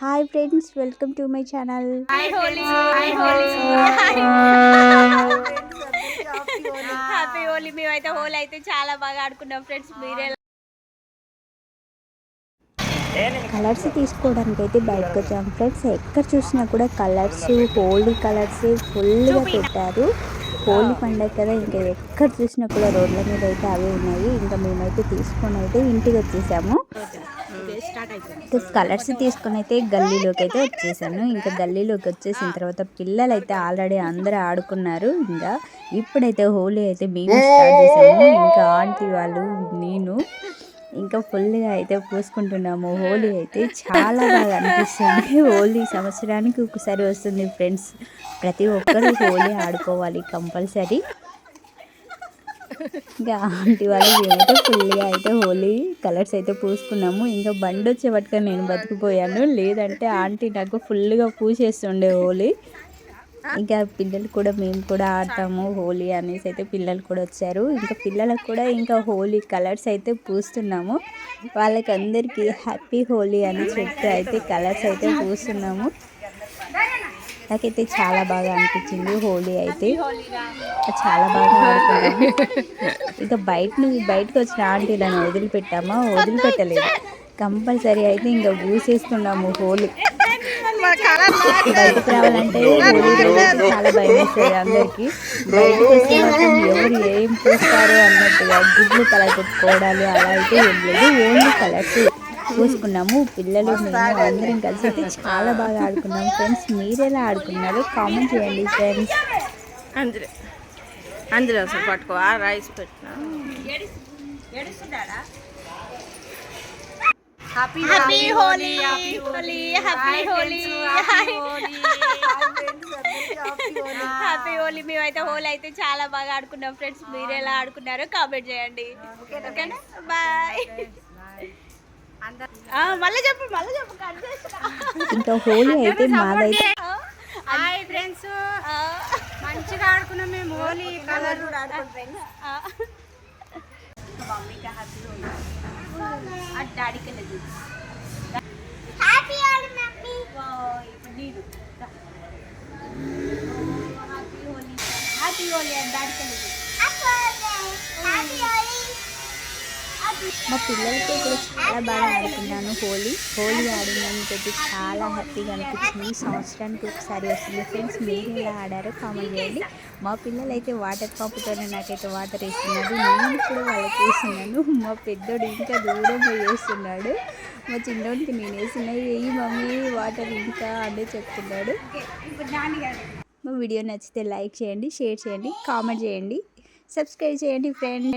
Hi friends welcome to my channel happy Holi మేమైతే హోలీ అయితే చాలా బాగా ఆడుకున్నాం ఫ్రెండ్స్ మీరే కలర్స్ తీసుకోవడానికి అయితే బయటకు వచ్చాం ఫ్రెండ్స్ ఎక్కడ చూసినా కూడా కలర్స్ హోలీ కలర్స్ ఫుల్గా పెట్టారు. హోలీ పండగ కదా ఇంకా ఎక్కడ చూసినా కూడా రోడ్ల మీద అయితే అవే ఉన్నాయి. ఇంకా మేమైతే తీసుకొని అయితే ఇంటికి వచ్చేసాము. ఇంకా కలర్స్ తీసుకొని అయితే గల్లీలోకి అయితే వచ్చేసాను. ఇంకా గల్లీలోకి వచ్చేసిన తర్వాత పిల్లలు అయితే ఆల్రెడీ అందరూ ఆడుకున్నారు. ఇంకా ఇప్పుడైతే హోలీ అయితే మేము స్టార్ట్ చేసాము. ఇంకా ఆంటీ వాళ్ళు నేను ఇంకా ఫుల్గా అయితే పూసుకుంటున్నాము. హోలీ అయితే చాలా బాగా అనిపిస్తుంది. హోలీ సంవత్సరానికి ఒకసారి వస్తుంది ఫ్రెండ్స్ ప్రతి ఒక్కరు హోలీ ఆడుకోవాలి కంపల్సరీ. ఇంకా ఆంటీ వాళ్ళు మేమైతే ఫుల్గా అయితే హోలీ కలర్స్ అయితే పూసుకున్నాము. ఇంకా బండి వచ్చే పట్టుకొని నేను బతికిపోయాను. లేదంటే ఆంటీ నాకు ఫుల్గా పూసేస్తుండే హోలీ ఇంకా పిల్లలు కూడా మేము కూడా ఆడతాము హోలీ అనేసి అయితే పిల్లలు కూడా వచ్చారు. ఇంకా పిల్లలకు కూడా ఇంకా హోలీ కలర్స్ అయితే పూస్తున్నాము. వాళ్ళకి అందరికీ హ్యాపీ హోలీ అని చెప్తే అయితే కలర్స్ అయితే పూస్తున్నాము. నాకైతే చాలా బాగా అనిపించింది హోలీ అయితే. చాలా బాగా ఆడుకున్నాము. ఇంకా బయట నుంచి బయటకు వచ్చిన ఆంటీలను వదిలిపెట్టామా? వదిలిపెట్టలేదు. కంపల్సరీ అయితే ఇంకా పూసేస్తున్నాము హోలీ. బయటకు రావాలంటే చాలా భయం వేస్తుంది అందరికి. బయటకు వస్తే మాత్రం ఎవరు ఏం చూస్తారు అన్నట్టుగా గుడ్లు కలర్ పెట్టుకోవడాలు అలా అయితే ఏం లేదు. ఓన్లీ కలర్స్ చూసుకున్నాము పిల్లలు మేము అందరం కలిసి అయితే చాలా బాగా ఆడుకున్నాం. ఫ్రెండ్స్ మీరు ఎలా ఆడుకున్నారు? కామెంట్ చేయండి ఫ్రెండ్స్. అందులో అందులో అసలు పట్టుకో. ఆ రైస్ పెట్టిన? Happy Holi Holi happy Holi happy Holi మేమైతే హోలీ అయితే చాలా బాగా ఆడుకున్నాం. ఫ్రెండ్స్ మీరు ఎలా ఆడుకున్నారో కామెంట్ చేయండి. ఓకేనా బాయ్ మళ్ళీ చెప్పు మళ్ళీ చెప్పు కట్ చేస్తున్నా. ఇంకా హోలీ అయితే మాదైతే హాయ్ ఫ్రెండ్స్. మంచిగా ఆడుకున్నాం మేము హోలీ కలర్. హ్యాపీ హోలీ డాడీకి మా పిల్లలతో కూడా చాలా బాగా ఆడుకున్నాను హోలీ. హోలీ ఆడినందుకు చాలా హ్యాపీగా అనిపించింది. సంవత్సరానికి ఒకసారి వస్తుంది ఫ్రెండ్స్. మీరు ఎలా ఆడారో కామెంట్ చేయండి. మా పిల్లలు అయితే వాటర్ పంపుతోనే నాకైతే వాటర్ వేస్తున్నారు. నేను కూడా వాళ్ళకి వేస్తున్నాను. మా పెద్దోడు ఇంకా దూరం వేస్తున్నాడు. మా చిన్నోడికి నేను వేసిన ఏ మమ్మీ వాటర్ ఇంకా అదే చెప్తున్నాడు. మా వీడియో నచ్చితే లైక్ చేయండి షేర్ చేయండి కామెంట్ చేయండి. సబ్స్క్రైబ్ చేయండి ఫ్రెండ్